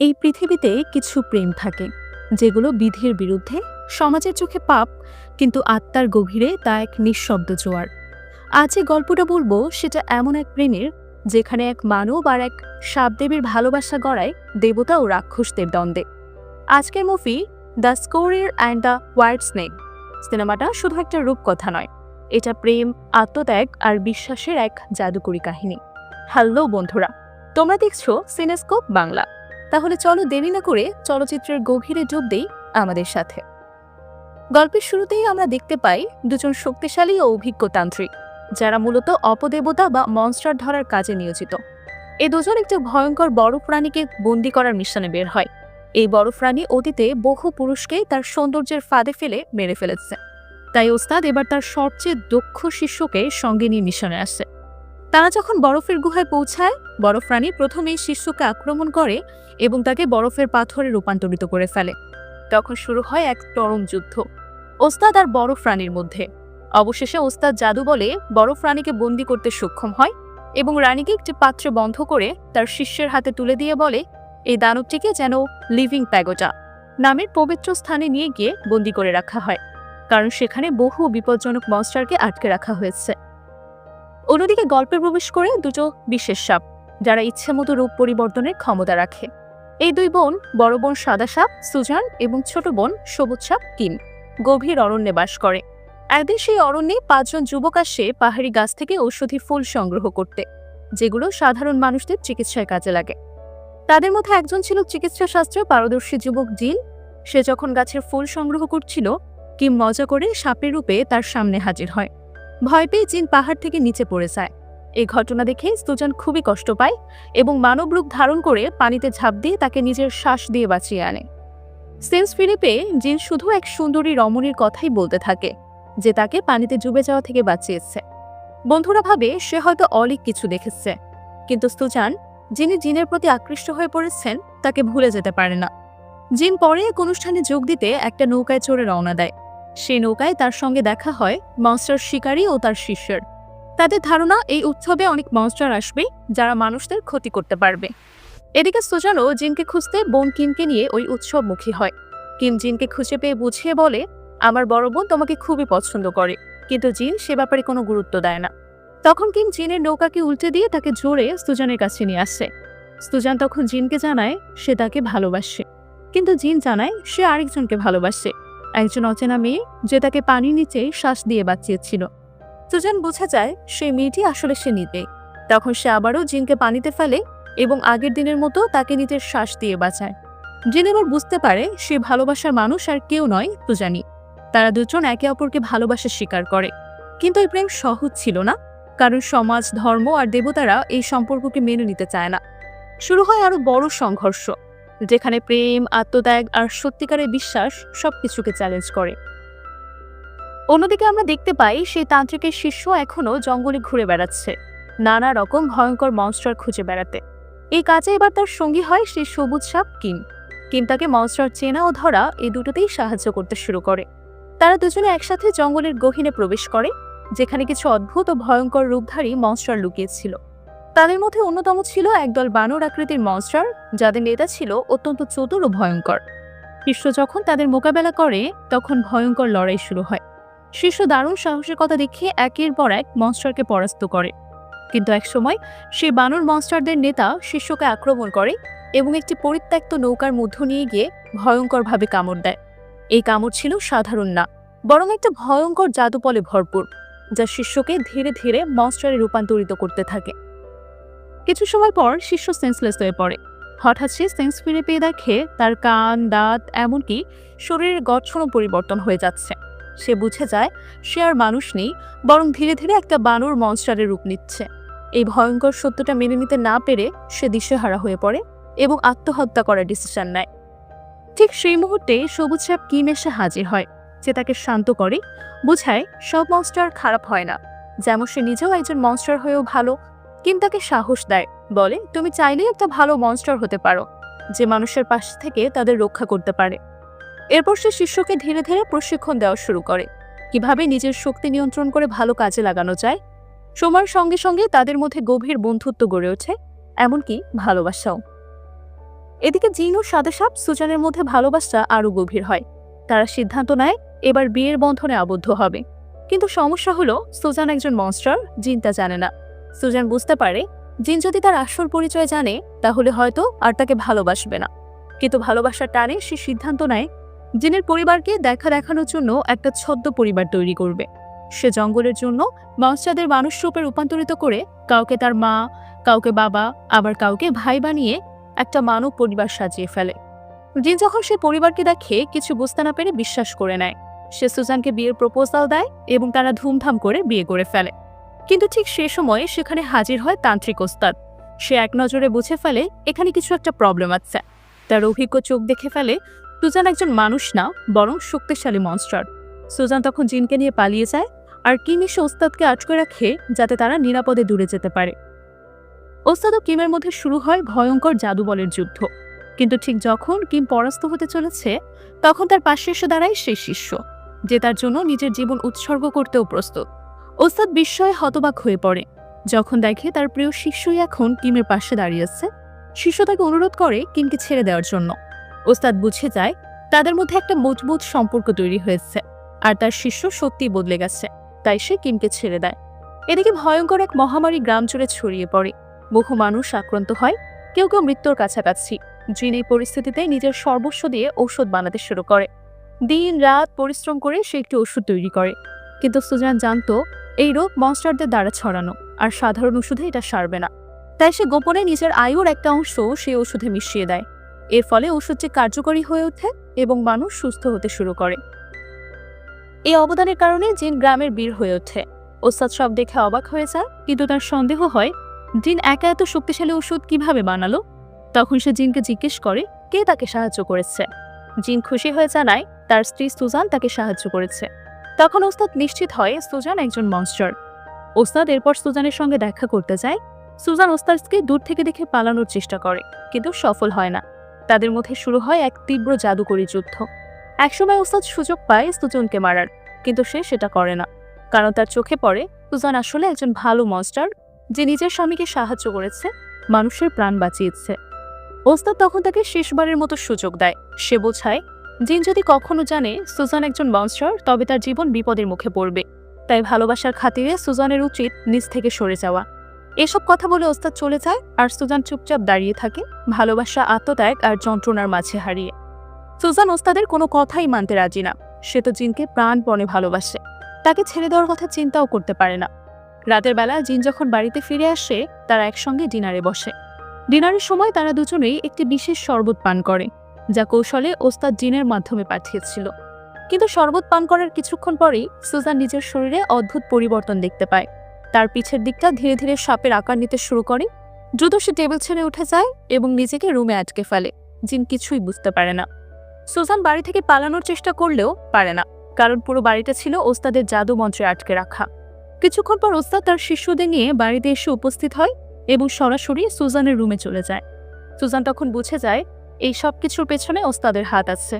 এই পৃথিবীতে কিছু প্রেম থাকে, যেগুলো বিধির বিরুদ্ধে, সমাজের চোখে পাপ, কিন্তু আত্মার গভীরে তা এক নিঃশব্দ জোয়ার। আজ গল্পটা বলব সেটা এমন এক প্রেমের, যেখানে এক মানব আর এক সাবদেবীর ভালোবাসা গড়ায় দেবতা ও রাক্ষসদের দ্বন্দ্বে। আজকের movie the sorcerer and the white snake. সিনেমাটা শুধু একটা রূপকথা নয়, এটা প্রেম, আত্মত্যাগ আর বিশ্বাসের এক জাদুকরী কাহিনী। হ্যালো বন্ধুরা, তোমরা দেখছ সিনেস্কোপ বাংলা। তাহলে চলো দেরি না করে চলচ্চিত্রের গভীরে ডুব দেই আমাদের সাথে। গল্পের শুরুতেই আমরা দেখতে পাই দুজন শক্তিশালী ও অভিজ্ঞ তান্ত্রিক যারা মূলত অপদেবতা বা মনস্টার ধরার কাজে নিয়োজিত। এ দুজন একটা ভয়ঙ্কর বড় প্রাণীকে বন্দি করার মিশনে বের হয়। এই বড় প্রাণী অতীতে বহু পুরুষকে তার সৌন্দর্যের ফাঁদে ফেলে মেরে ফেলেছে। তাই ওস্তাদ এবার তার সবচেয়ে দক্ষ শিষ্যকে সঙ্গে নিয়ে মিশনে আসে। তারা যখন বরফের গুহায় পৌঁছায় বরফ প্রাণী প্রথমেই শিষ্যকে আক্রমণ করে এবং তাকে বরফের পাথরে রূপান্তরিত করে ফেলে। তখন শুরু হয় এক চরম যুদ্ধ। ওস্তাদ আর বরফ রানীর মধ্যে। অবশেষে ওস্তাদ জাদু বলে বরফ রানীকে বন্দি করতে সক্ষম হয় এবং রানীকে একটি পাত্রে বন্ধ করে তার শিষ্যের হাতে তুলে দিয়ে বলে, এই দানবটিকে যেন লিভিং প্যাগোটা নামের পবিত্র স্থানে নিয়ে গিয়ে বন্দি করে রাখা হয়, কারণ সেখানে বহু বিপজ্জনক মনস্টারকে আটকে রাখা হয়েছে। অন্যদিকে গল্পে প্রবেশ করে দুটো বিশেষ সাপ। যারা ইচ্ছে মতো রূপ পরিবর্তনের ক্ষমতা রাখে। এই দুই বোন, বড় বোন সাদা সাপ, সুজান এবং ছোট বোন সবুজ সাপ কিম, গভীর অরণ্যে বাস করে। একদিন সেই অরণ্যে পাঁচজন যুবক আসে পাহাড়ি গাছ থেকে ঔষধি ফুল সংগ্রহ করতে, যেগুলো সাধারণ মানুষদের চিকিৎসায় কাজে লাগে। তাদের মধ্যে একজন ছিল চিকিৎসা শাস্ত্রে পারদর্শী যুবক জিল সে যখন গাছের ফুল সংগ্রহ করছিল, কিম মজা করে সাপের রূপে তার সামনে হাজির হয়। ভয় পেয়ে জিন পাহাড় থেকে নিচে পড়ে যায়। এই ঘটনা দেখে স্তুজান খুবই কষ্ট পায় এবং মানব রূপ ধারণ করে পানিতে ঝাঁপ দিয়ে তাকে নিজের শ্বাস দিয়ে বাঁচিয়ে আনে। সেন্স ফিরে পেয়ে জিন শুধু এক সুন্দরী রমণীর কথাই বলতে থাকে, যে তাকে পানিতে ডুবে যাওয়া থেকে বাঁচিয়েছে। বন্ধুরা ভাবে, সে হয়তো অলিক কিছু দেখেছে, কিন্তু স্তুজান যিনি জিনের প্রতি আকৃষ্ট হয়ে পড়েছেন, তাকে ভুলে যেতে পারে না। জিন পরে এক অনুষ্ঠানে যোগ দিতে একটা নৌকায় চড়ে রওনা দেয়। সেই নৌকায় তার সঙ্গে দেখা হয় মনস্টার শিকারী ও তার শিষ্যের। তাদের ধারণা এই উৎসবে অনেক মনস্টার আসবে, যারা মানুষদের ক্ষতি করতে পারবে। এদিকে সুজানও জিনকে খুঁজতে বোন কিমকে নিয়ে ওই উৎসবমুখী হয়। কিম জিনকে খুঁজে পেয়ে বুঝিয়ে বলে, আমার বড় বোন তোমাকে খুবই পছন্দ করে, কিন্তু জিন সে ব্যাপারে কোনো গুরুত্ব দেয় না। তখন কিম জিনের নৌকাকে উল্টে দিয়ে তাকে জোরে সুজানের কাছে নিয়ে আসে। সুজান তখন জিনকে জানায়, সে তাকে ভালোবাসে। কিন্তু জিন জানায়, সে আরেকজনকে ভালোবাসে। একজন অচেনা মেয়ে, যে তাকে পানির নিচে শ্বাস দিয়ে বাঁচিয়েছিল। সুজান বোঝা যায় সেই মেয়েটি আসলে সে নিতে। তখন সে আবারও জিনকে পানিতে ফেলে এবং আগের দিনের মতো তাকে নিজের শ্বাস দিয়ে বাঁচায়। জিন এবার বুঝতে পারে সে ভালোবাসার মানুষ আর কেউ নয় তুজানি তারা দুজন একে অপরকে ভালোবাসা স্বীকার করে। কিন্তু এই প্রেম সহজ ছিল না, কারণ সমাজ, ধর্ম আর দেবতারা এই সম্পর্ককে মেনে নিতে চায় না। শুরু হয় আরও বড় সংঘর্ষ, যেখানে প্রেম, আত্মত্যাগ আর সত্যিকারের বিশ্বাস সবকিছুকে চ্যালেঞ্জ করে। অন্যদিকে আমরা দেখতে পাই, সেই তান্ত্রিকের শিষ্য এখনও জঙ্গলে ঘুরে বেড়াচ্ছে। নানা রকম ভয়ঙ্কর মনস্টার খুঁজে বেড়াতে। এই কাজে এবার তার সঙ্গী হয় সেই সবুজ সাপ কিম। কিম তাকে মনস্টার চেনা ও ধরা এই দুটোতেই সাহায্য করতে শুরু করে। তারা দুজনে একসাথে জঙ্গলের গহীনে প্রবেশ করে, যেখানে কিছু অদ্ভুত ও ভয়ঙ্কর রূপধারী মনস্টার লুকিয়েছিল। তাদের মধ্যে অন্যতম ছিল একদল বানর আকৃতির মনস্টার, যাদের নেতা ছিল অত্যন্ত চতুর ও ভয়ঙ্কর। শিষ্য যখন তাদের মোকাবেলা করে, তখন ভয়ঙ্কর লড়াই শুরু হয়। শিষ্য দারুণ সাহসের কথা দেখিয়ে একের পর এক মনস্টারকে পরাস্ত করে। কিন্তু একসময় সেই বানর মনস্টারদের নেতা শিষ্যকে আক্রমণ করে এবং একটি পরিত্যক্ত নৌকার মধ্য নিয়ে গিয়ে ভয়ঙ্করভাবে কামড় দেয়। এই কামড় ছিল সাধারণ না, বরং একটা ভয়ঙ্কর জাদুপলে ভরপুর, যা শিষ্যকে ধীরে ধীরে মনস্টারে রূপান্তরিত করতে থাকে। কিছু সময় পর শিষ্য সেন্সলেস হয়ে পড়ে। হঠাৎ সে সেন্স ফিরে পেয়ে দেখে তার কান, দাঁত, এমনকি শরীরের গঠনও পরিবর্তন হয়ে যাচ্ছে। সে বুঝে যায় সে আর মানুষ নেই, বরং ধীরে ধীরে একটা বানর মনস্টারের রূপ নিচ্ছে। এই ভয়ঙ্কর সত্যটা মেনে নিতে না পেরে সে দিশেহারা হয়ে পড়ে এবং আত্মহত্যা করার ডিসিশন নেয়। ঠিক সেই মুহূর্তে সবুজ সাপ কিম এসে হাজির হয়। যে তাকে শান্ত করে, বোঝায় সব মনস্টার খারাপ হয় না। যেমন সে নিজেও একজন মনস্টার হয়েও ভালো, কিম তাকে সাহস দেয়, বলে, তুমি চাইলেই একটা ভালো মনস্টার হতে পারো, যে মানুষের পাশ থেকে তাদের রক্ষা করতে পারে। এরপর সে শিষ্যকে ধীরে ধীরে প্রশিক্ষণ দেওয়া শুরু করে। কীভাবে নিজের শক্তি নিয়ন্ত্রণ করে ভালো কাজে লাগানো যায়, সময়ের সঙ্গে সঙ্গে তাদের মধ্যে গভীর বন্ধুত্ব গড়ে ওঠে, এমনকি ভালোবাসাও। এদিকে জিন ও সাদা সাপ সুজানের মধ্যে ভালোবাসা আরও গভীর হয়। তারা সিদ্ধান্ত নেয়, এবার বিয়ের বন্ধনে আবদ্ধ হবে। কিন্তু সমস্যা হলো, সুজান একজন মনস্টার জিন তা জানে না। সুজান বুঝতে পারে, জিন যদি তার আসল পরিচয় জানে, তাহলে হয়তো আর তাকে ভালোবাসবে না। কিন্তু ভালোবাসার টানে সে সিদ্ধান্ত নেয় জিনের পরিবারকে দেখা দেখানোর জন্য একটা ছদ্ম পরিবার তৈরি করবে। সে জঙ্গলের জন্য মনস্টারদের মানুষ রূপে রূপান্তরিত করে কাউকে তার মা, কাউকে বাবা, আবার কাউকে ভাই বানিয়ে একটা মানব পরিবার সাজিয়ে ফেলে। জিন যখন সে পরিবারকে দেখে, কিছু বুঝতে না পেরে বিশ্বাস করে নেয়। সে সুজানকে বিয়ের প্রপোজাল দেয় এবং তারা ধুমধাম করে বিয়ে করে ফেলে। কিন্তু ঠিক সে সময়ে সেখানে হাজির হয় তান্ত্রিক ওস্তাদ। সে এক নজরে বুঝে ফেলে, এখানে কিছু একটা প্রবলেম আছে। তার অভিজ্ঞ চোখ দেখে ফেলে সুজান একজন মানুষ না, বরং শক্তিশালী মনস্টার সুজান তখন জিনকে নিয়ে পালিয়ে যায় আর কিম এসে ওস্তাদকে আটকে রাখে যাতে তারা নিরাপদে দূরে যেতে পারে। ওস্তাদ ও কিমের মধ্যে শুরু হয় ভয়ঙ্কর জাদুবলের যুদ্ধ। কিন্তু ঠিক যখন কিম পরাস্ত হতে চলেছে, তখন তার পাশে এসে দাঁড়ায় সেই শিষ্য, যে তার জন্য নিজের জীবন উৎসর্গ করতেও প্রস্তুত। ওস্তাদ বিস্ময়ে হতবাক হয়ে পড়ে। যখন দেখে তার প্রিয় শিষ্যই এখন কিমের পাশে দাঁড়িয়েছে শিষ্য তাকে অনুরোধ করে কিমকে ছেড়ে দেওয়ার জন্য। ওস্তাদ বুঝে যায় তাদের মধ্যে একটা মজবুত সম্পর্ক তৈরি হয়েছে আর তার শিষ্য সত্যিই বদলে গেছে, তাই সে কিমকে ছেড়ে দেয়। এদিকে ভয়ঙ্কর এক মহামারী গ্রাম জুড়ে ছড়িয়ে পড়ে। বহু মানুষ আক্রান্ত হয়, কেউ কেউ মৃত্যুর কাছাকাছি জিন এই পরিস্থিতিতে নিজের সর্বস্ব দিয়ে ঔষধ বানাতে শুরু করে। দিন, রাত পরিশ্রম করে সে একটি ওষুধ তৈরি করে। কিন্তু সুজান জানতো, এই রোগ মনস্টারদের দ্বারা ছড়ানো আর সাধারণ ওষুধে এটা সারবে না। তাই সে গোপনে নিজের আয়ুর একটা অংশ সেই ওষুধে মিশিয়ে দেয়। এর ফলে ওষুধটি কার্যকরী হয়ে ওঠে এবং মানুষ সুস্থ হতে শুরু করে। এই অবদানের কারণে জিন গ্রামের বীর হয়ে ওঠে। ওস্তাদ সব দেখে অবাক হয়ে যায় কিন্তু তার সন্দেহ হয়, জিন একা এত শক্তিশালী ওষুধ কীভাবে বানালো? তখন সে জিনকে জিজ্ঞেস করে, কে তাকে সাহায্য করেছে? জিন খুশি হয়ে জানায়, তার স্ত্রী সুজান তাকে সাহায্য করেছে। তখন ওস্তাদ নিশ্চিত হয়, সুজান একজন মনস্টার ওস্তাদ এরপর সুজানের সঙ্গে দেখা করতে যায়। সুজান ওস্তাদকে দূর থেকে দেখে পালানোর চেষ্টা করে, কিন্তু সফল হয় না। তাদের মধ্যে শুরু হয় এক তীব্র জাদুকরী যুদ্ধ। একসময় ওস্তাদ সুযোগ পায় সুজনকে মারার, কিন্তু সে সেটা করে না। কারণ তার চোখে পড়ে, সুজান আসলে একজন ভালো মনস্টার যে নিজের স্বামীকে সাহায্য করেছে, মানুষের প্রাণ বাঁচিয়েছে। ওস্তাদ তখন তাকে শেষবারের মতো সুযোগ দেয়। সে বোঝায়, জিন যদি কখনো জানে সুজান একজন মনস্টার তবে তার জীবন বিপদের মুখে পড়বে। তাই ভালোবাসার খাতিরে সুজানের উচিত নিজ থেকে সরে যাওয়া। এসব কথা বলে ওস্তাদ চলে যায় আর সুজান চুপচাপ দাঁড়িয়ে থাকে, ভালোবাসা আত্মত্যাগ আর যন্ত্রণার মাঝে হারিয়ে। সুজান ওস্তাদের কোনো কথাই মানতে রাজি না, সে তো জিনকে প্রাণপণে ভালোবাসে। তাকে ছেড়ে দেওয়ার কথা চিন্তাও করতে পারে না। রাতের বেলা জিন যখন বাড়িতে ফিরে আসে, তারা একসঙ্গে ডিনারে বসে। ডিনারের সময় তারা দুজনেই একটি বিশেষ শরবত পান করে, যা কৌশলে ওস্তাদ জিনের মাধ্যমে পাঠিয়েছিল। কিন্তু শরবত পান করার কিছুক্ষণ পরেই সুজান নিজের শরীরে অদ্ভুত পরিবর্তন দেখতে পায়। তার পিছের দিকটা ধীরে ধীরে সাপের আকার নিতে শুরু করে। দ্রুত সে টেবিল ছেড়ে উঠে যায় এবং নিজেকে রুমে আটকে ফেলে। জিন কিছুই বুঝতে পারে না। সুজান বাড়ি থেকে পালানোর চেষ্টা করলেও পারে না, কারণ পুরো বাড়িটা ছিল ওস্তাদের জাদু মন্ত্রে আটকে রাখা। কিছুক্ষণ পর ওস্তাদ তার শিষ্যদের নিয়ে বাড়িতে এসে উপস্থিত হয় এবং সরাসরি সুজানের রুমে চলে যায়। সুজান তখন বুঝে যায়, এই সব কিছুর পেছনে ওস্তাদের হাত আছে।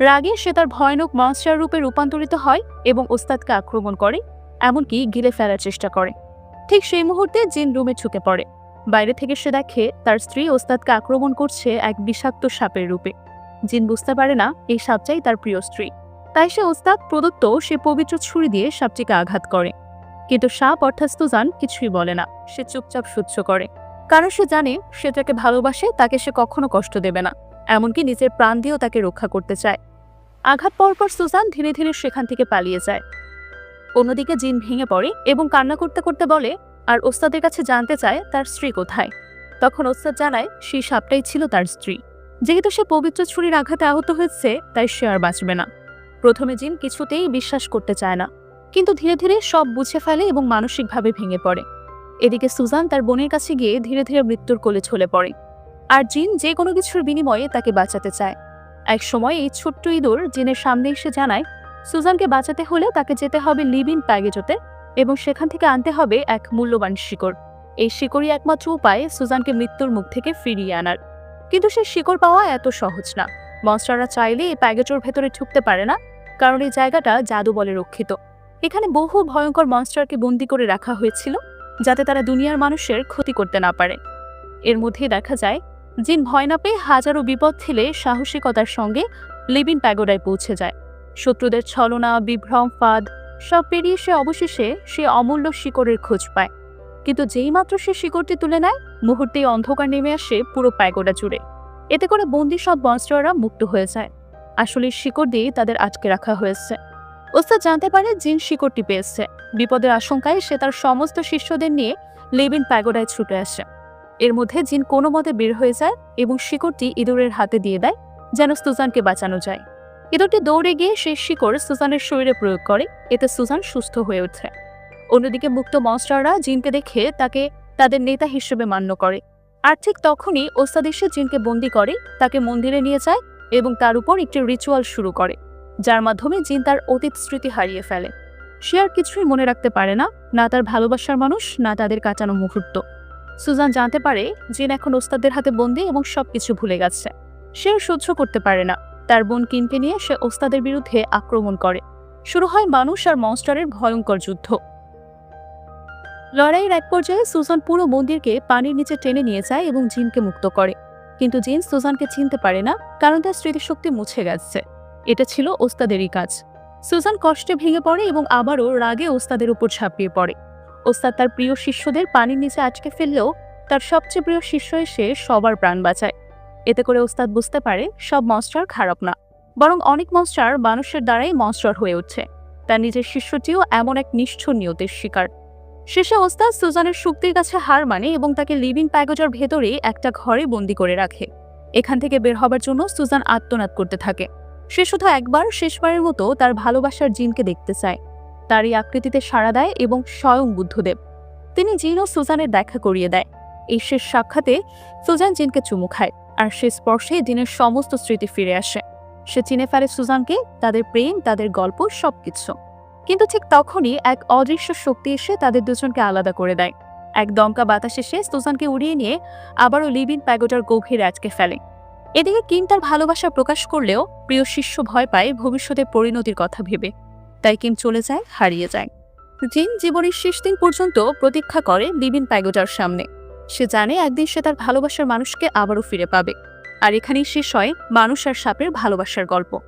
রাগে সে তার ভয়ানক মনস্টার রূপে রূপান্তরিত হয় এবং ওস্তাদকে আক্রমণ করে। এমনকি গিলে ফেলার চেষ্টা করে। ঠিক সেই মুহূর্তে জিন রুমে ঢুকে পড়ে। বাইরে থেকে সে দেখে তার স্ত্রী ওস্তাদকে আক্রমণ করছে এক বিষাক্ত সাপের রূপে। জিন বুঝতে পারে না, এই সাপটাই তার প্রিয় স্ত্রী। তাই সে ওস্তাদ প্রদত্ত সে পবিত্র ছুরি দিয়ে সাপটিকে আঘাত করে। কিন্তু সাপ অর্থাৎ সুজান কিছুই বলে না, সে চুপচাপ সহ্য করে। কারণ সে জানে সে তাকে ভালোবাসে, তাকে সে কখনো কষ্ট দেবে না। এমনকি নিজের প্রাণ দিয়েও তাকে রক্ষা করতে চায়। আঘাত পাওয়ার পর সুজান ধীরে ধীরে সেখান থেকে পালিয়ে যায়। অন্যদিকে জিন ভেঙে পড়ে এবং কান্না করতে করতে বলে, আর ওস্তাদের কাছে জানতে চায় তার স্ত্রী কোথায়? তখন ওস্তাদ জানায়, সেই সাপটাই ছিল তার স্ত্রী। যেহেতু সে পবিত্র ছুরির আঘাতে আহত হয়েছে, তাই সে আর বাঁচবে না। প্রথমে জিন কিছুতেই বিশ্বাস করতে চায় না। কিন্তু ধীরে ধীরে সব বুঝে ফেলে এবং মানসিকভাবে ভেঙে পড়ে। এদিকে সুজান তার বোনের কাছে গিয়ে ধীরে ধীরে মৃত্যুর কোলে ছলে পড়ে। আর জিন যে কোনো কিছুর বিনিময়ে তাকে বাঁচাতে চায়। এক সময় এই ছোট্ট ইঁদুর জিনের সামনে এসে জানায় সুজানকে বাঁচাতে হলে তাকে যেতে হবে লিভিন প্যাগেজতে এবং সেখান থেকে আনতে হবে এক মূল্যবান শিকড়। এই শিকড়ই একমাত্র উপায় সুজানকে মৃত্যুর মুখ থেকে ফিরিয়ে আনার। কিন্তু সে শিকড় পাওয়া এত সহজ না। মনস্টাররা চাইলে এই প্যাগেজের ভেতরে ঢুকতে পারে না, কারণ এই জায়গাটা জাদু বলে রক্ষিত। এখানে বহু ভয়ঙ্কর মনস্টারকে বন্দি করে রাখা হয়েছিল, যাতে তারা দুনিয়ার মানুষের ক্ষতি করতে না পারে। এর মধ্যে দেখা যায়, জিন ভয় না পেয়ে হাজারো বিপদ ঠেলে সাহসিকতার সঙ্গে লিভিন প্যাগোডায় পৌঁছে যায়। শত্রুদের ছলনা, বিভ্রম, ফাঁদ, সব পেরিয়ে সে অবশেষে সে অমূল্য শিকড়ের খোঁজ পায়। কিন্তু যেই মাত্র সে শিকড়টি তুলে নেয়, মুহূর্তেই অন্ধকার নেমে আসে পুরো প্যাগোডা জুড়ে। এতে করে বন্দি সব মনস্টাররা মুক্ত হয়ে যায়। আসলে শিকড় দিয়ে তাদের আটকে রাখা হয়েছে। ওস্তাদ জানতে পারে জিন শিকড়টি পেয়েছে। বিপদের আশঙ্কায় সে তার সমস্ত শিষ্যদের নিয়ে লেবিন প্যাগোডায় ছুটে আসে। এর মধ্যে জিন কোনো মতে বের হয়ে যায় এবং শিকড়টি ইঁদুরের হাতে দিয়ে দেয়, যেন সুজানকে বাঁচানো যায়। ইঁদুরটি দৌড়ে গিয়ে সেই শিকড় সুজানের শরীরে প্রয়োগ করে। এতে সুজান সুস্থ হয়ে ওঠে। অন্যদিকে মুক্ত মনস্টাররা জিনকে দেখে তাকে তাদের নেতা হিসেবে মান্য করে। আর ঠিক তখনই ওস্তাদ এসে জিনকে বন্দি করে, তাকে মন্দিরে নিয়ে যায় এবং তার উপর একটি রিচুয়াল শুরু করে, যার মাধ্যমে জিন তার অতীত স্মৃতি হারিয়ে ফেলে। সে আর কিছুই মনে রাখতে পারে না না তার ভালোবাসার মানুষ, না তাদের কাটানো মুহূর্ত। সুজান জানতে পারে, জিন এখন ওস্তাদের হাতে বন্দি এবং সবকিছু ভুলে গেছে। সে সহ্য করতে পারে না। তার বোন কিনকে নিয়ে সে ওস্তাদের বিরুদ্ধে আক্রমণ করে। শুরু হয় মানুষ আর মনস্টারের ভয়ঙ্কর যুদ্ধ। লড়াইয়ের এক পর্যায়ে সুজান পুরো মন্দিরকে পানির নিচে টেনে নিয়ে যায় এবং জিনকে মুক্ত করে। কিন্তু জিন সুজানকে চিনতে পারে না, কারণ তার স্মৃতিশক্তি মুছে গেছে। এটা ছিল ওস্তাদেরই কাজ। সুজান কষ্টে ভেঙে পড়ে এবং আবারও রাগে ওস্তাদের উপর ঝাঁপিয়ে পড়ে। ওস্তাদ তার প্রিয় শিষ্যদের পানির নিচে আটকে ফেললেও তার সবচেয়ে প্রিয় শিষ্য এসে সবার প্রাণ বাঁচায়। এতে করে ওস্তাদ বুঝতে পারে সব মনস্টার খারাপ না। বরং অনেক মনস্টার মানুষের দ্বারাই মনস্টার হয়ে উঠছে। তার নিজের শিষ্যটিও এমন এক নিষ্ঠুর নিয়তের শিকার। শেষে ওস্তাদ সুজানের শক্তির কাছে হার মানে এবং তাকে লিভিং প্যাগোজার ভেতরে একটা ঘরে বন্দি করে রাখে। এখান থেকে বের হবার জন্য সুজান আত্মনাদ করতে থাকে। সে শুধু একবার শেষবারের মতো তার ভালোবাসার জিনকে দেখতে চায়। তার এই আকৃতিতে সাড়া দেয় এবং স্বয়ং বুদ্ধদেব। তিনি জিন ও সুজানের দেখা করিয়ে দেয়। এই শেষ সাক্ষাতে সুজান জিনকে চুমু খায়। আর সে স্পর্শে দিনের সমস্ত স্মৃতি ফিরে আসে। সে চিনে ফেলে সুজানকে, তাদের প্রেম, তাদের গল্প, সবকিছু। কিন্তু ঠিক তখনই এক অদৃশ্য শক্তি এসে তাদের দুজনকে আলাদা করে দেয়। এক দমকা বাতাস এসে সুজানকে উড়িয়ে নিয়ে আবারও লিভিন প্যাগোটার গভীরে আটকে ফেলে। এদিকে কিম তার ভালোবাসা প্রকাশ করলেও প্রিয় শিষ্য ভয় পায় ভবিষ্যতে পরিণতির কথা ভেবে। তাই কিম চলে যায়, হারিয়ে যায়। জিন জীবনের শেষ দিন পর্যন্ত প্রতীক্ষা করে লিভিন প্যাগোটার সামনে। সে জানে একদিন সে তার ভালোবাসার মানুষকে আবারও ফিরে পাবে। আর এখানেই শেষ হয় মানুষ আর সাপের ভালোবাসার গল্প।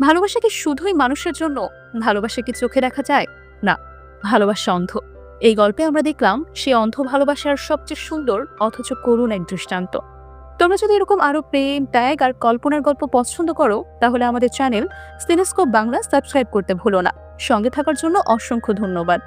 ভালোবাসা কি শুধুই মানুষের জন্য? ভালোবাসা কি চোখে দেখা যায়? না, ভালোবাসা অন্ধ। এই গল্পে আমরা দেখলাম সে অন্ধ ভালোবাসার সবচেয়ে সুন্দর অথচ করুণ এক দৃষ্টান্ত। তোমরা যদি এরকম আরও প্রেম, ত্যাগ আর কল্পনার গল্প পছন্দ করো, তাহলে আমাদের চ্যানেল সিনেস্কোপ বাংলা সাবস্ক্রাইব করতে ভুলো না। সঙ্গে থাকার জন্য অসংখ্য ধন্যবাদ।